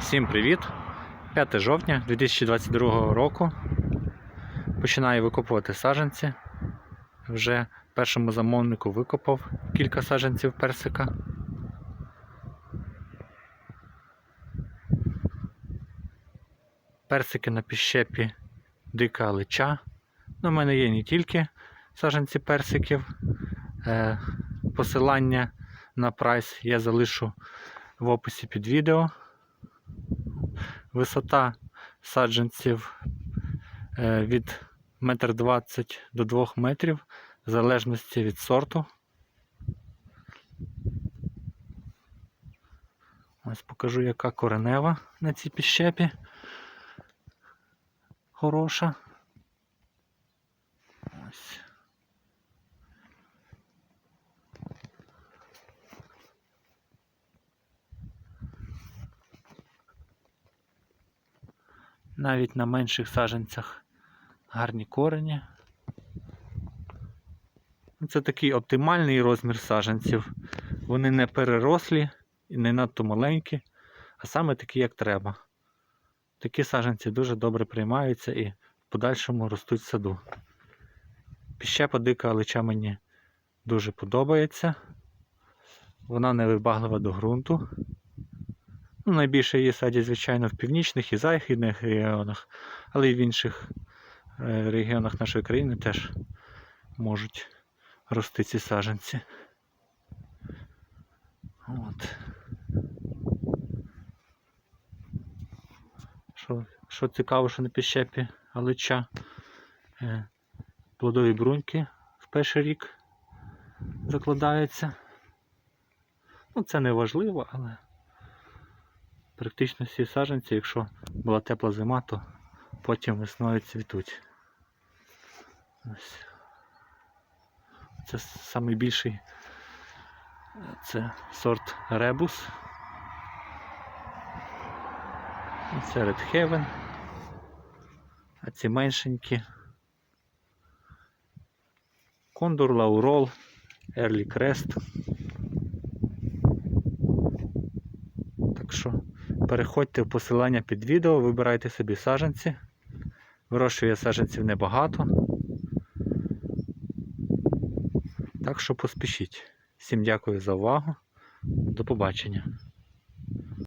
Всім привіт! 5 жовтня 2022 року. Починаю викопувати саджанці. Вже першому замовнику викопав кілька саджанців персика. Персики на піщепі дика лича. Ну, У мене є не тільки саджанці персиків. Е, посилання на прайс я залишу в описі під відео. Висота саджанців е, від 1,20 м до 2 метрів, в залежності від сорту. Ось покажу, яка коренева на цій піщепі. Хороша. Ось. Навіть на менших саджанцях гарні корені. Ну, Це такий оптимальний розмір саджанців. Вони не перерослі і не надто маленькі, а саме такі, як треба. Такі саджанці дуже добре приймаються і в подальшому ростуть в саду. Піщепа дика алича мені дуже подобається. Вона невибаглива до ґрунту. Ну, найбільше її садять, звичайно, в північних і західних регіонах, але й в інших е, регіонах нашої країни теж можуть рости ці саджанці. От. Що, що цікаво, що на піщепі алича е, плодові бруньки в перший рік закладаються. Ну, це не важливо, але практично всі саджанці, якщо була тепла зима, то потім весною цвітуть. Ось. Це найбільший це сорт Ребус. Це Red Heaven. А ці меншенькі. Кондор, Лаурол, Early Crest. Так що переходьте в посилання під відео, вибирайте собі саджанці. Вирощую я саджанців небагато. Так що поспішіть. Всім дякую за увагу. До побачення.